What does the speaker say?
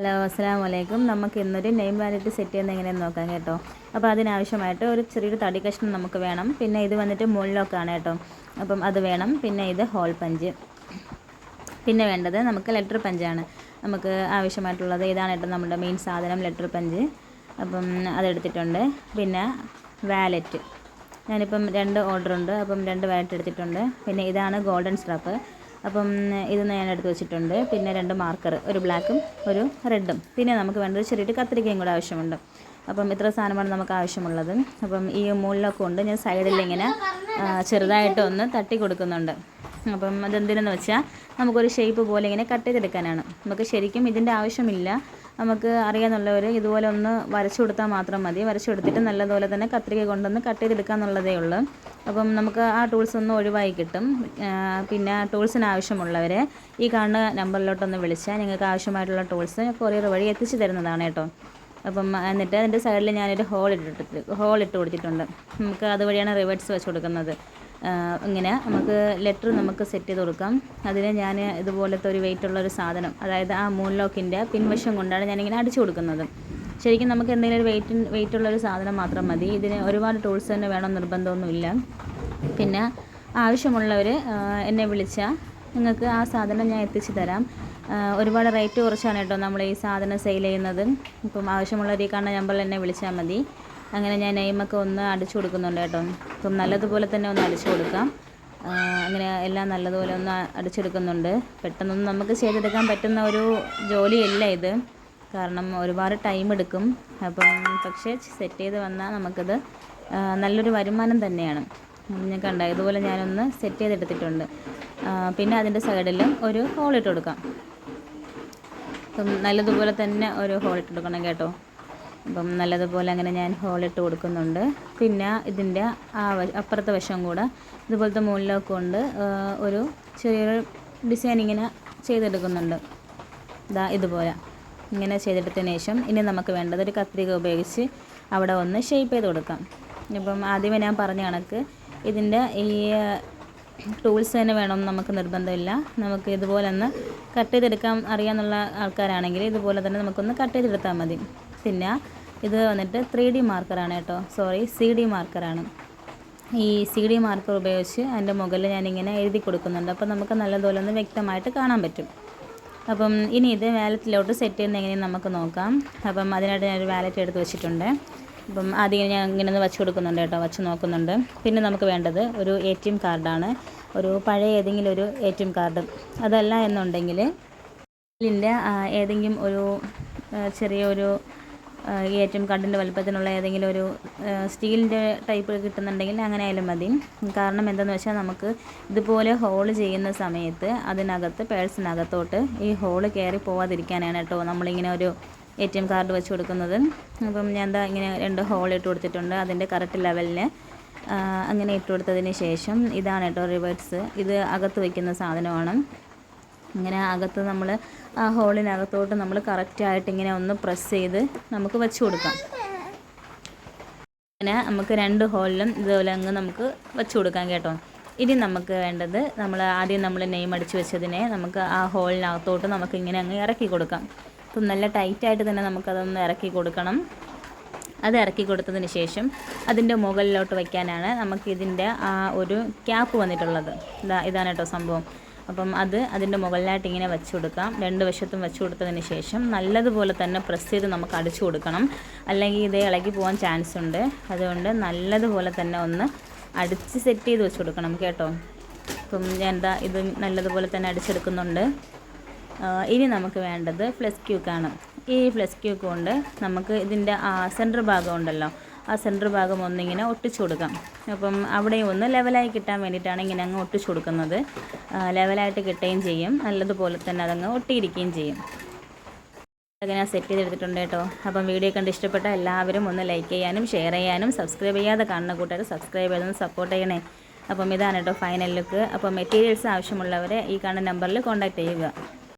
Hello അസ്സാം വലൈക്കും നമുക്ക് ഇന്നൊരു നെയിം വാലറ്റ് സെറ്റ് ചെയ്യുന്ന എങ്ങനെയെന്ന് നോക്കാം കേട്ടോ. അപ്പോൾ അതിനാവശ്യമായിട്ട് ഒരു ചെറിയൊരു തടി കഷ്ണം നമുക്ക് വേണം. പിന്നെ ഇത് വന്നിട്ട് മുള്ളിലൊക്കെയാണ് കേട്ടോ. അപ്പം അത് വേണം. പിന്നെ ഇത് ഹോൾ പഞ്ച്. പിന്നെ വേണ്ടത് നമുക്ക് ലെറ്റർ പഞ്ചാണ്. നമുക്ക് ആവശ്യമായിട്ടുള്ളത് ഇതാണ് കേട്ടോ നമ്മുടെ മെയിൻ സാധനം ലെറ്റർ പഞ്ച്. അപ്പം അതെടുത്തിട്ടുണ്ട്. പിന്നെ വാലറ്റ്. ഞാനിപ്പം രണ്ട് ഓർഡർ ഉണ്ട്. അപ്പം രണ്ട് വാലറ്റ് എടുത്തിട്ടുണ്ട്. പിന്നെ ഇതാണ് ഗോൾഡൻ സ്ട്രാപ്പ് അപ്പം ഇത് ഞാൻ എടുത്ത് വെച്ചിട്ടുണ്ട്. പിന്നെ രണ്ട് മാർക്കർ ഒരു ബ്ലാക്കും ഒരു റെഡും പിന്നെ നമുക്ക് വേണ്ടത് ചെറിയൊരു കത്തിരിക്കയും കൂടെ ആവശ്യമുണ്ട്. അപ്പം ഇത്ര സാധനമാണ് നമുക്ക് ആവശ്യമുള്ളത്. അപ്പം ഈ മുകളിലൊക്കെ കൊണ്ട് ഞാൻ സൈഡിൽ ഇങ്ങനെ ചെറുതായിട്ട് ഒന്ന് തട്ടി കൊടുക്കുന്നുണ്ട്. അപ്പം അതെന്തിനെന്ന് വെച്ചാൽ നമുക്കൊരു ഷേപ്പ് പോലെ ഇങ്ങനെ കട്ട് ചെയ്തെടുക്കാനാണ്. നമുക്ക് ശരിക്കും ഇതിന്റെ ആവശ്യമില്ല. നമുക്ക് അറിയാമെന്നുള്ളവർ ഇതുപോലെ ഒന്ന് വരച്ചു കൊടുത്താൽ മാത്രം മതി. വരച്ചു കൊടുത്തിട്ട് നല്ലതുപോലെ തന്നെ കത്രിക കൊണ്ടൊന്ന് കട്ട് ചെയ്തെടുക്കുക എന്നുള്ളതേ ഉള്ളൂ. അപ്പം നമുക്ക് ആ ടൂൾസ് ഒന്ന് ഒഴിവായി കിട്ടും. പിന്നെ ടൂൾസിന് ആവശ്യമുള്ളവരെ ഈ കാണുന്ന നമ്പറിലോട്ടൊന്ന് വിളിച്ചാൽ നിങ്ങൾക്ക് ആവശ്യമായിട്ടുള്ള ടൂൾസ് കൊറിയർ വഴി എത്തിച്ചു തരുന്നതാണ് കേട്ടോ. അപ്പം എന്നിട്ട് അതിന്റെ സൈഡിൽ ഞാനൊരു ഹോൾ ഇട്ടിട്ട് ഹോൾ ഇട്ട് കൊടുത്തിട്ടുണ്ട്. നമുക്ക് അതുവഴിയാണ് റിവേഴ്സ് വെച്ച് കൊടുക്കുന്നത്. ഇങ്ങനെ നമുക്ക് ലെറ്റർ നമുക്ക് സെറ്റ് ചെയ്ത് കൊടുക്കാം. അതിന് ഞാൻ ഇതുപോലത്തെ ഒരു വെയിറ്റ് ഉള്ള ഒരു സാധനം അതായത് ആ മൂൺ ലോക്കിന്റെ പിൻവശം കൊണ്ടാണ് ഞാനിങ്ങനെ അടിച്ചു കൊടുക്കുന്നത്. ശരിക്കും നമുക്ക് എന്തെങ്കിലും ഒരു വെയിറ്റ് വെയിറ്റ് ഉള്ള ഒരു സാധനം മാത്രം മതി. ഇതിന് ഒരുപാട് ടൂൾസ് തന്നെ വേണം നിർബന്ധമൊന്നുമില്ല. പിന്നെ ആവശ്യമുള്ളവർ എന്നെ വിളിച്ചാൽ നിങ്ങൾക്ക് ആ സാധനം ഞാൻ എത്തിച്ചു തരാം. ഒരുപാട് റേറ്റ് കുറച്ചാണ് കേട്ടോ നമ്മൾ ഈ സാധനം സെയിൽ ചെയ്യുന്നത്. ഇപ്പം ആവശ്യമുള്ളവർ ഈ കാണുന്ന നമ്പറിൽ എന്നെ വിളിച്ചാൽ മതി. അങ്ങനെ ഞാൻ നെയ്മൊക്കെ ഒന്ന് അടിച്ചു കൊടുക്കുന്നുണ്ട് കേട്ടോ. ഇപ്പം നല്ലതുപോലെ തന്നെ ഒന്ന് അടിച്ചു കൊടുക്കാം. അങ്ങനെ എല്ലാം നല്ലതുപോലെ ഒന്ന് അടിച്ചെടുക്കുന്നുണ്ട്. പെട്ടെന്നൊന്നും നമുക്ക് ചെയ്തെടുക്കാൻ പറ്റുന്ന ഒരു ജോലിയല്ല ഇത്. കാരണം ഒരുപാട് ടൈം എടുക്കും. അപ്പം പക്ഷേ സെറ്റ് ചെയ്ത് വന്നാൽ നമുക്കത് നല്ലൊരു വരുമാനം തന്നെയാണ്. ഞാൻ കണ്ട ഇതുപോലെ ഞാനൊന്ന് സെറ്റ് ചെയ്തെടുത്തിട്ടുണ്ട്. പിന്നെ അതിന്റെ സൈഡിലും ഒരു ഹോൾ ഇട്ട് കൊടുക്കാം. അപ്പം നല്ലതുപോലെ തന്നെ ഒരു ഹോൾ ഇട്ട് കൊടുക്കണം കേട്ടോ. അപ്പം നല്ലതുപോലെ അങ്ങനെ ഞാൻ ഹോൾ ഇട്ട് കൊടുക്കുന്നുണ്ട്. പിന്നെ ഇതിന്റെ ആ അപ്പുറത്തെ വശം കൂടെ ഇതുപോലത്തെ മുകളിലൊക്കെ കൊണ്ട് ഒരു ചെറിയൊരു ഡിസൈൻ ഇങ്ങനെ ചെയ്തെടുക്കുന്നുണ്ട്. ഇതാ ഇതുപോലെ. ഇങ്ങനെ ചെയ്തെടുത്തതിന് ശേഷം ഇനി നമുക്ക് വേണ്ടത് ഒരു കത്രിക ഉപയോഗിച്ച് അവിടെ ഒന്ന് ഷേപ്പ് ചെയ്ത് കൊടുക്കാം. ഇപ്പം ആദ്യമേ ഞാൻ പറഞ്ഞ കണക്ക് ഇതിന്റെ ഈ ടൂൾസ് തന്നെ വേണമെന്ന് നമുക്ക് നിർബന്ധമില്ല. നമുക്ക് ഇതുപോലെ ഒന്ന് കട്ട് ചെയ്തെടുക്കാൻ അറിയാമെന്നുള്ള ആൾക്കാരാണെങ്കിൽ ഇതുപോലെ തന്നെ നമുക്കൊന്ന് കട്ട് ചെയ്തെടുത്താൽ മതി. പിന്നെ ഇത് വന്നിട്ട് ത്രീ ഡി മാർക്കറാണ് കേട്ടോ. സോറി സി ഡി മാർക്കറാണ് ഈ സി ഡി മാർക്കർ ഉപയോഗിച്ച് അതിന്റെ മുകളിൽ ഞാനിങ്ങനെ എഴുതി കൊടുക്കുന്നുണ്ട്. അപ്പോൾ നമുക്ക് നല്ലതുപോലെ ഒന്ന് വ്യക്തമായിട്ട് കാണാൻ പറ്റും. അപ്പം ഇനി ഇത് വാലറ്റിലോട്ട് സെറ്റ് ചെയ്യുന്ന എങ്ങനെയെന്ന് നമുക്ക് നോക്കാം. അപ്പം അതിനായിട്ട് ഞാനൊരു വാലറ്റ് എടുത്ത് വെച്ചിട്ടുണ്ട്. അപ്പം ആദ്യം ഞാൻ ഇങ്ങനെ ഒന്ന് വെച്ച് കൊടുക്കുന്നുണ്ട് കേട്ടോ വെച്ച് നോക്കുന്നുണ്ട്. പിന്നെ നമുക്ക് വേണ്ടത് ഒരു എ ടി എം കാർഡാണ് ഒരു പഴയ ഏതെങ്കിലും ഒരു എ ടി എം കാർഡ് അതല്ല എന്നുണ്ടെങ്കിൽ ഇതിന്റെ ഏതെങ്കിലും ഒരു ചെറിയൊരു ഈ ഏറ്റവും കണ്ടിന്റെ വലുപ്പത്തിനുള്ള ഏതെങ്കിലും ഒരു സ്റ്റീലിന്റെ ടൈപ്പ് കിട്ടുന്നുണ്ടെങ്കിൽ അങ്ങനെ ആയാലും മതി. കാരണം എന്താണെന്ന് വെച്ചാൽ നമുക്ക് ഇതുപോലെ ഹോൾ ചെയ്യുന്ന സമയത്ത് അതിനകത്ത് പേഴ്സിനകത്തോട്ട് ഈ ഹോൾ കയറി പോവാതിരിക്കാനാണ് കേട്ടോ നമ്മളിങ്ങനെ ഒരു എ ടി എം കാർഡ് വെച്ച് കൊടുക്കുന്നത്. അപ്പം ഞാൻ എന്താ ഇങ്ങനെ രണ്ട് ഹോൾ ഇട്ട് കൊടുത്തിട്ടുണ്ട്. അതിന്റെ കറക്റ്റ് ലെവലിന് അങ്ങനെ ഇട്ട് കൊടുത്തതിന് ശേഷം ഇതാണ് കേട്ടോ റിവേഴ്സ്. ഇത് അകത്ത് വയ്ക്കുന്ന സാധനമാണ്. ഇങ്ങനെ അകത്ത് നമ്മൾ ആ ഹോളിനകത്തോട്ട് നമ്മൾ കറക്റ്റായിട്ട് ഇങ്ങനെ ഒന്ന് പ്രസ് ചെയ്ത് നമുക്ക് വെച്ച് കൊടുക്കാം. അങ്ങനെ നമുക്ക് രണ്ട് ഹോളിലും ഇതുപോലെ അങ്ങ് നമുക്ക് വെച്ച് കൊടുക്കാം കേട്ടോ. ഇനി നമുക്ക് വേണ്ടത് നമ്മൾ ആദ്യം നമ്മൾ നെയ്മ് അടിച്ച് വെച്ചതിനെ നമുക്ക് ആ ഹോളിനകത്തോട്ട് നമുക്ക് ഇങ്ങനെ അങ്ങ് ഇറക്കി കൊടുക്കാം. അപ്പം നല്ല ടൈറ്റായിട്ട് തന്നെ നമുക്കതൊന്ന് ഇറക്കി കൊടുക്കണം. അത് ഇറക്കി കൊടുത്തതിന് ശേഷം അതിന്റെ മുകളിലോട്ട് വയ്ക്കാനാണ് നമുക്കിതിന്റെ ആ ഒരു ക്യാപ്പ് വന്നിട്ടുള്ളത്. ഇതാ ഇതാണ് കേട്ടോ സംഭവം. അപ്പം അത് അതിന്റെ മുകളിലായിട്ട് ഇങ്ങനെ വെച്ച് കൊടുക്കാം. രണ്ട് വശത്തും വെച്ച് കൊടുത്തതിന് ശേഷം നല്ലതുപോലെ തന്നെ പ്രസ് ചെയ്ത് നമുക്ക് അടിച്ചു കൊടുക്കണം. അല്ലെങ്കിൽ ഇത് ഇളകി പോകാൻ ചാൻസ് ഉണ്ട്. അതുകൊണ്ട് നല്ലതുപോലെ തന്നെ ഒന്ന് അടിച്ച് സെറ്റ് ചെയ്ത് വെച്ച് കൊടുക്കണം കേട്ടോ. അപ്പം ഞാൻ എന്താ ഇത് നല്ലതുപോലെ തന്നെ അടിച്ചെടുക്കുന്നുണ്ട്. ഇനി നമുക്ക് വേണ്ടത് ഫ്ലസ് ക്യൂക്കാണ് ഈ ഫ്ലസ് ക്യൂക്ക് കൊണ്ട് നമുക്ക് ഇതിന്റെ സെന്റർ ഭാഗം ഉണ്ടല്ലോ. ആ സെന്റർ ഭാഗം ഒന്നിങ്ങനെ ഒട്ടിച്ചു കൊടുക്കാം. അപ്പം അവിടെയും ഒന്ന് ലെവലായി കിട്ടാൻ വേണ്ടിയിട്ടാണ് ഇങ്ങനെ അങ്ങ് ഒട്ടിച്ചു കൊടുക്കുന്നത്. ലെവലായിട്ട് കിട്ടുകയും ചെയ്യും. നല്ലതുപോലെ തന്നെ അതങ്ങ് ഒട്ടിയിരിക്കുകയും ചെയ്യും. അങ്ങനെ ഞാൻ സെറ്റ് ചെയ്തെടുത്തിട്ടുണ്ട് കേട്ടോ. അപ്പം വീഡിയോ കണ്ട് ഇഷ്ടപ്പെട്ട എല്ലാവരും ഒന്ന് ലൈക്ക് ചെയ്യാനും ഷെയർ ചെയ്യാനും സബ്സ്ക്രൈബ് ചെയ്യാതെ കാണുന്ന കൂട്ടുകാർ സബ്സ്ക്രൈബ് ചെയ്തൊന്ന് സപ്പോർട്ട് ചെയ്യണേ. അപ്പം ഇതാണ് കേട്ടോ ഫൈനൽ ലുക്ക് അപ്പം മെറ്റീരിയൽസ് ആവശ്യമുള്ളവരെ ഈ കാണുന്ന നമ്പറിൽ കോൺടാക്റ്റ് ചെയ്യുക.